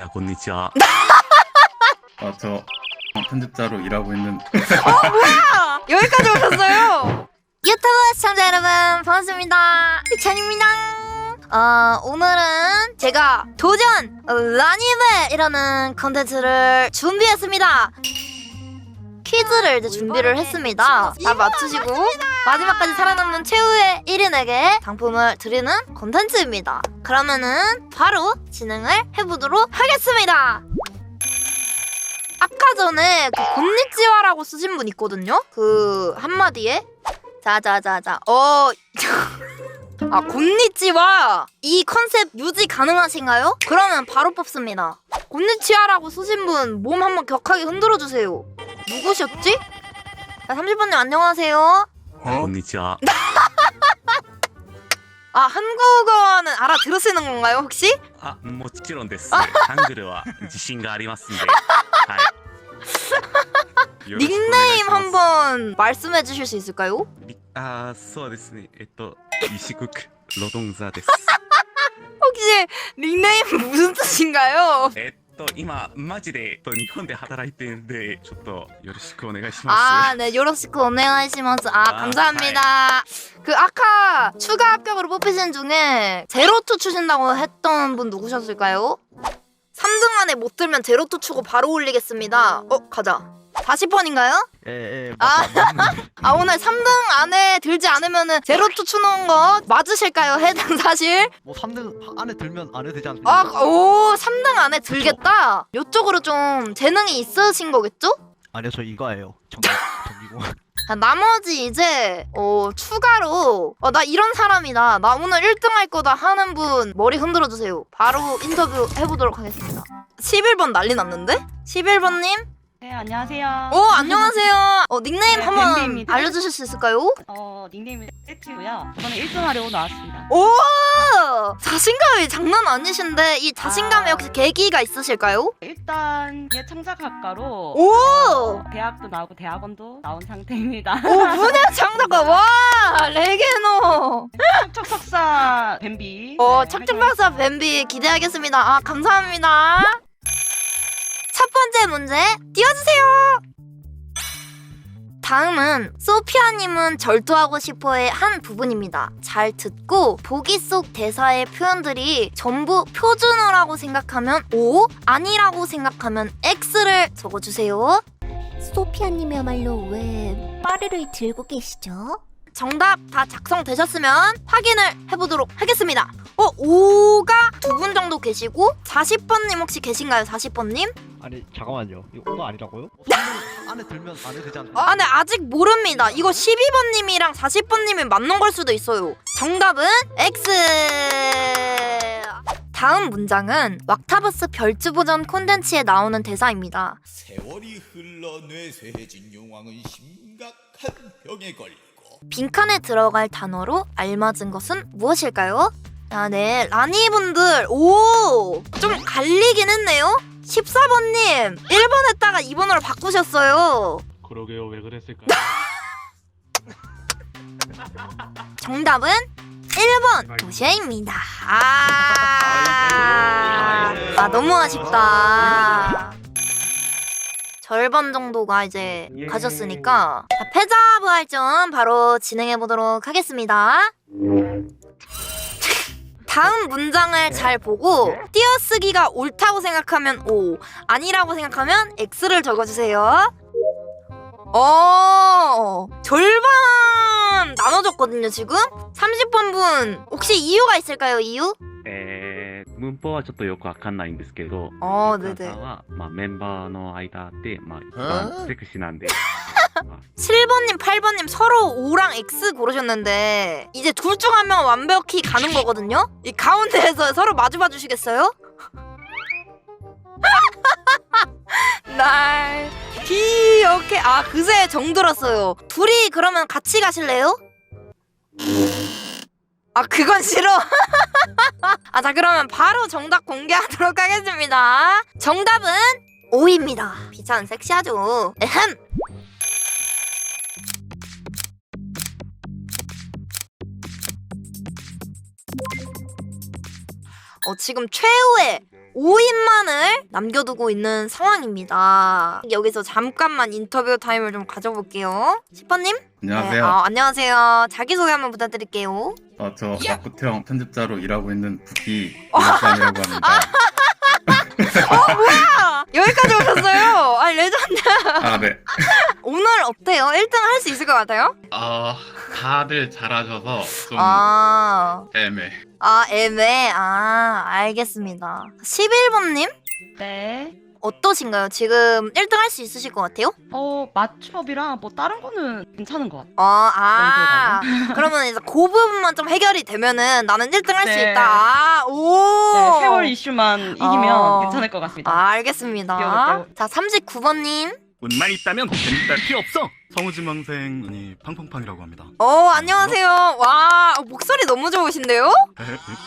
야, 곤니치와. 아, 어, 저 어, 편집자로 일하고 있는 아, 여기까지 오셨어요. 유튜브 시청자 여러분 반갑습니다. 찬입니다. 어, 오늘은 제가 도전 라니벨이라는 컨텐츠를 준비했습니다. 퀴즈를 이제 준비를 했습니다. 다 맞추시고 마지막까지 살아남는 최후의 1인에게 상품을 드리는 컨텐츠입니다. 그러면은 바로 진행을 해보도록 하겠습니다. 아까 전에 그 곤니찌와라고 쓰신 분 있거든요. 그 한마디에 자자자자 어. 아 곤니찌와 이 컨셉 유지 가능하신가요? 그러면 바로 뽑습니다. 곤니찌와라고 쓰신 분 몸 한번 격하게 흔들어 주세요. 누구셨지? 자 30번님 안녕하세요. こんにちは。 아 한국어는 알아들으시는 건가요 혹시? あ、もちろんです。ハングルは自信がありますんで。はい。よろしくお願いし 닉네임 ます 한번 말씀해 주실 수 있을까요? りあー、そうですね。えっと、石国ロドンザです。 혹시 닉네임 무슨 뜻인가요? えっ と、今、マジで、えっと、日本で働いてるんで、ちょっとよろしくお願いします。 아, 네, 요로시쿠 오네가이시마스. 아, 아, 감사합니다. 그 아까 추가 합격으로 뽑히신 중에 제로투 추신다고 했던 분 누구셨을까요? 3등 안에 못 들면 제로투 추고 바로 올리겠습니다. 어, 가자. 40번인가요? 예, 예. 아. 아, 오늘 3등 안에 들지 않으면은 제로투 추는 거 맞으실까요? 해당 사실? 뭐 3등 안에 들면 안 해도 되지 않습니까? 아, 오, 3등 안에 들겠다. 요쪽으로 좀 재능이 있으신 거겠죠? 아니요, 저 이거예요. 정답 정기고. 자, 나머지 이제 어 추가로 어 나 이런 사람이다 나 오늘 1등 할 거다 하는 분 머리 흔들어 주세요 바로 인터뷰 해보도록 하겠습니다 11번 난리 났는데? 11번님 네, 안녕하세요. 오 안녕하세요 어 닉네임 네, 한번 뱀비입니다. 알려주실 수 있을까요? 어, 닉네임은 세트고요. 저는 1등 하려고 나왔습니다. 오 자신감이 장난 아니신데 이 자신감에 아. 혹시 계기가 있으실까요? 일단 예 창작학과로 오! 어, 대학도 나오고 대학원도 나온 상태입니다. 오 분야 장작가 와 레게노 척척 석사 뱀비. 어, 네, 척척박사 뱀비 기대하겠습니다. 아, 감사합니다. 첫 번째 문제 띄워주세요. 다음은 소피아님은 절도하고 싶어의 한 부분입니다. 잘 듣고 보기 속 대사의 표현들이 전부 표준어라고 생각하면 O, 아니라고 생각하면 X를 적어주세요. 소피아님이야말로 왜 빠르를 들고 계시죠? 정답 다 작성되셨으면 확인을 해보도록 하겠습니다. 어, 5가 두 분 정도 계시고 40번님 혹시 계신가요? 40번님? 아니, 잠깐만요. 이거 오가 아니라고요? 뭐 3등 안에 들면 안 해도 되지 않습니까? 아, 네 아직 모릅니다. 이거 12번님이랑 40번님이 맞는 걸 수도 있어요. 정답은 X. 다음 문장은 왁타버스 별주 버전 콘텐츠에 나오는 대사입니다. 세월이 흘러 뇌쇠해진 용왕은 심각한 병에 걸리고 빈칸에 들어갈 단어로 알맞은 것은 무엇일까요? 아, 네. 라니분들, 오! 좀 갈리긴 했네요? 14번님, 1번 했다가 2번으로 바꾸셨어요. 그러게요, 왜 그랬을까요? 정답은 1번 도시아입니다. 아, 아 너무 아쉽다. 절반 정도가 이제 가셨으니까 자, 패자부 할점 바로 진행해 보도록 하겠습니다. 다음 문장을 잘 보고 띄어쓰기가 옳다고 생각하면 O, 아니라고 생각하면 X를 적어주세요. 어, 절반 나눠졌거든요, 지금? 30번 분, 혹시 이유가 있을까요, 이유? えー、文法はちょっとよくわかんないんですけど、 어, 皆 네네. さんは、まあ、メンバーの間で、まあ、一番セクシーなんで、まあ 7번님, 8번님 서로 O랑 X 고르셨는데, 이제 둘 중 한 명 완벽히 가는 거거든요? 이 가운데에서 서로 마주봐 주시겠어요? 날 기억해. 아, 그새 정 들었어요. 둘이 그러면 같이 가실래요? 아, 그건 싫어. 아, 자, 그러면 바로 정답 공개하도록 하겠습니다. 정답은 O입니다. 비찬 섹시하죠. 에헴. 어, 지금 최후의 5인만을 남겨두고 있는 상황입니다. 여기서 잠깐만 인터뷰 타임을 좀 가져볼게요. 10번님? 안녕하세요. 어, 안녕하세요. 자기소개 한번 부탁드릴게요. 어, 저 마쿠형 편집자로 일하고 있는 부기 이사람이라고 합니다. 아, 여기까지 오셨어요. 아 레전드. 아, 네. 어때요? 1등 할 수 있을 것 같아요? 아, 다들 잘하셔서 좀 아, 애매. 아 애매. 아 알겠습니다. 11번님 네. 어떠신가요? 지금 1등 할 수 있으실 것 같아요? 어 맞춤업이랑 뭐 다른 거는 괜찮은 것 같아. 어, 아, 그러면 이제 그 부분만 좀 해결이 되면은 나는 1등 할 수 네. 있다. 아, 오. 네, 세월 이슈만 이기면 어. 괜찮을 것 같습니다. 아, 알겠습니다. 귀여워, 자, 39번님. 운만 있다면 재밌다 필요 없어. 성우지망생 아니 팡팡팡이라고 합니다. 어, 안녕하세요. 와, 어, 목소리 너무 좋으신데요? 예,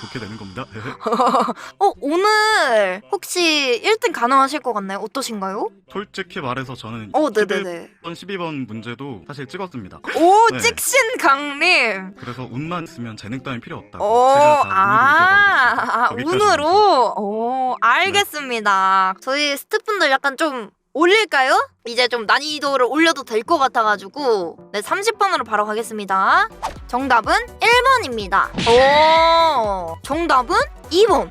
좋게 되는 겁니다. 어, 오늘 혹시 1등 가능하실 것 같나요? 어떠신가요? 솔직히 말해서 저는 어, 네네네. 11번, 12번 문제도 사실 찍었습니다. 오, 네. 찍신 강림. 그래서 운만 있으면 재능 따윈 필요 없다고. 오, 제가 다 아, 아, 운으로 이겨버리겠습니다. 운으로? 오, 알겠습니다. 저희 스태프분들 약간 좀 올릴까요? 이제 좀 난이도를 올려도 될 것 같아가지고 네, 30번으로 바로 가겠습니다. 정답은 1번입니다. 오, 정답은 2번.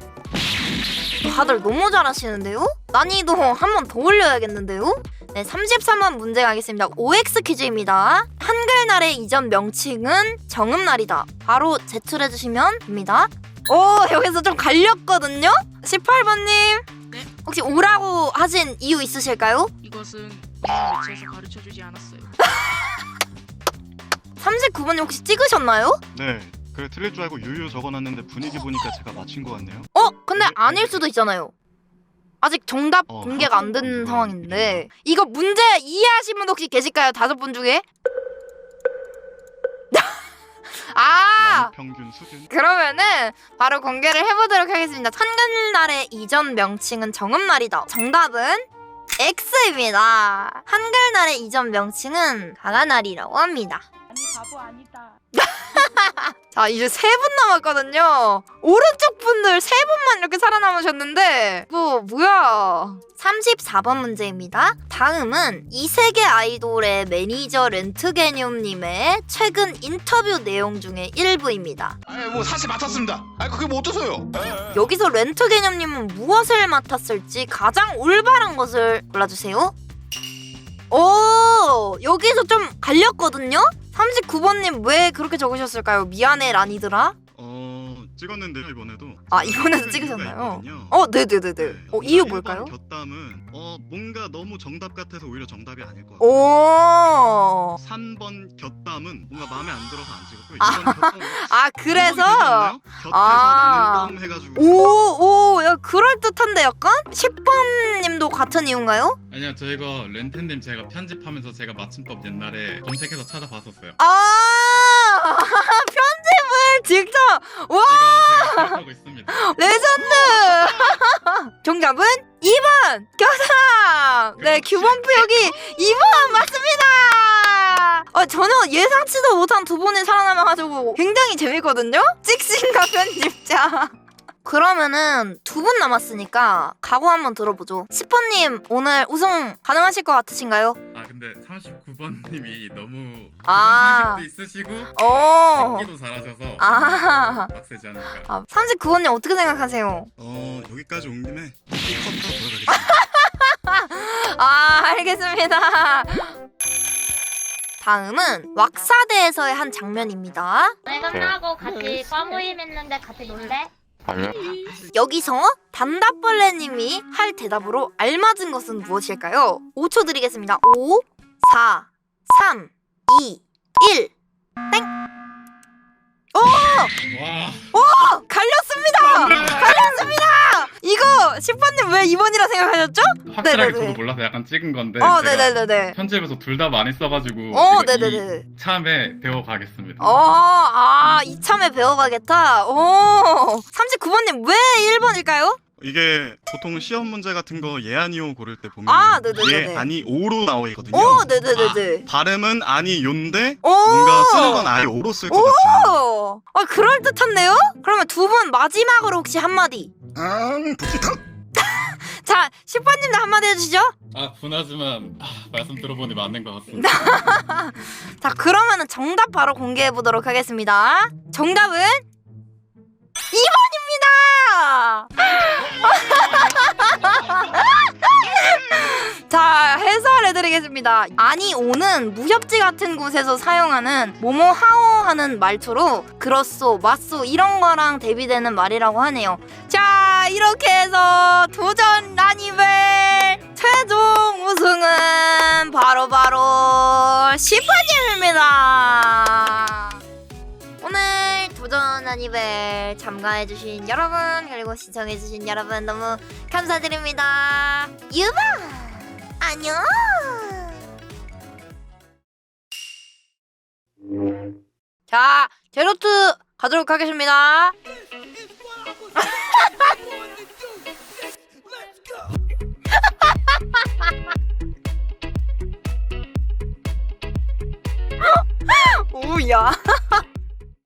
다들 너무 잘하시는데요? 난이도 한 번 더 올려야겠는데요? 네, 33번 문제 가겠습니다. OX 퀴즈입니다. 한글날의 이전 명칭은 정음날이다. 바로 제출해주시면 됩니다. 오, 여기서 좀 갈렸거든요? 18번님. 혹시 오라고 하신 이유 있으실까요? 이것은 그냥 매체에서 가르쳐주지 않았어요. 39번님 혹시 찍으셨나요? 네. 그래 틀릴 줄 알고 유유 적어놨는데 분위기 보니까 제가 맞힌 것 같네요. 어? 근데 아닐 수도 있잖아요. 아직 정답 어, 공개가 안된 그렇구나. 상황인데 이거 문제 이해하신 분 혹시 계실까요? 다섯 분 중에? 아! 평균 수준. 그러면은 바로 공개를 해보도록 하겠습니다. 한글날의 이전 명칭은 정음날이다. 정답은 X입니다. 한글날의 이전 명칭은 가나날이라고 합니다. 아니 바보 아니다. 자 이제 세 분 남았거든요. 오른쪽 분들 세 분만 이렇게 살아남으셨는데 뭐 뭐야? 34번 문제입니다. 다음은 이세계 아이돌의 매니저 렌트게늄님의 최근 인터뷰 내용 중에 일부입니다. 아뭐 사실 맡았습니다. 아 그게 뭐 어떠세요? 여기서 렌트게념님은 무엇을 맡았을지 가장 올바른 것을 골라주세요. 오 여기서 좀 갈렸거든요. 39번님 왜 그렇게 적으셨을까요? 미안해 라니드라. 어 찍었는데요 이번에도. 아, 이번에도 이유가 찍으셨나요? 있거든요. 어 네네네네. 네. 어 이유 일반 뭘까요? 곁담은 어 뭔가 너무 정답 같아서 오히려 정답이 아닐 것 같아요. 오. 3번 곁담은 뭔가 마음에 안 들어서 안 찍었고 아, 2번 곁담은 아 그래서 곁에서 아. 나는 땀 해가지고 오오 야 그럴 듯한데 약간 10번님도 같은 이유인가요? 아니요, 저 이거 렌트님 제가 편집하면서 제가 맞춤법 옛날에 검색해서 찾아봤었어요. 아 편집을 직접 하고 있습니다. 레전드! 정답은 2번! 교사! 네, 규범표 여기 2번 맞습니다! 어, 전혀 예상치도 못한 두 분이 살아남아가지고 굉장히 재밌거든요? 찍신가 편집자. 그러면은 두 분 남았으니까 각오 한번 들어보죠. 10번님 오늘 우승 가능하실 것 같으신가요? 아 근데 39번님이 너무 아. 상식도 있으시고 어. 연기도 잘하셔서 아. 빡세지 않을까. 아, 39번님 어떻게 생각하세요? 어 여기까지 온 김에 컷부터 돌아가겠습니다. 아, 알겠습니다. 다음은 왁사대에서의 한 장면입니다. 네, 끝나고 같이 과 모임 했는데 같이 놀래? 여기서 단답벌레님이 할 대답으로 알맞은 것은 무엇일까요? 5초 드리겠습니다. 5, 4, 3, 2, 1. 땡! 오! 와. 어, 갈렸습니다! 갈렸습니다! 이거 10번님 왜 2번이라 생각하셨죠? 확실하게 네네네. 저도 몰라서 약간 찍은 건데. 어, 제가 네네네네. 편집에서 둘 다 많이 써가지고. 어, 이거 네네네. 이 참에 배워가겠습니다. 어, 아, 이참에 배워가겠다. 오, 39번님 왜 1번일까요? 이게 보통 시험 문제 같은 거 예아니오 고를 때 보면 아, 네네네네. 예 아니 오로 나와 있거든요. 오, 네네네네. 발음은 아니 요인데 오! 뭔가 쓰는 건 아예 오로 쓸 것 같아요. 오! 아, 그럴듯한데요? 그러면 두 분 마지막으로 혹시 한마디. 아, 부탁. 자, 10번님도 한마디 해주시죠. 아 분하지만 아, 말씀 들어보니 맞는 것 같습니다. 자 그러면은 정답 바로 공개해 보도록 하겠습니다. 정답은 2번입니다. 자 해설해드리겠습니다. 아니 오는 무협지 같은 곳에서 사용하는 모모 하오 하는 말투로 그렇소 맞소 이런 거랑 대비되는 말이라고 하네요. 자 이렇게 해서 도전 라니벨 최종 우승은 바로바로 10번님입니다. 오늘 도전 아니벨 참가해주신 여러분 그리고 시청해주신 여러분 너무 감사드립니다. 유바 안녕. 자 제로트 가도록 하겠습니다. 오야.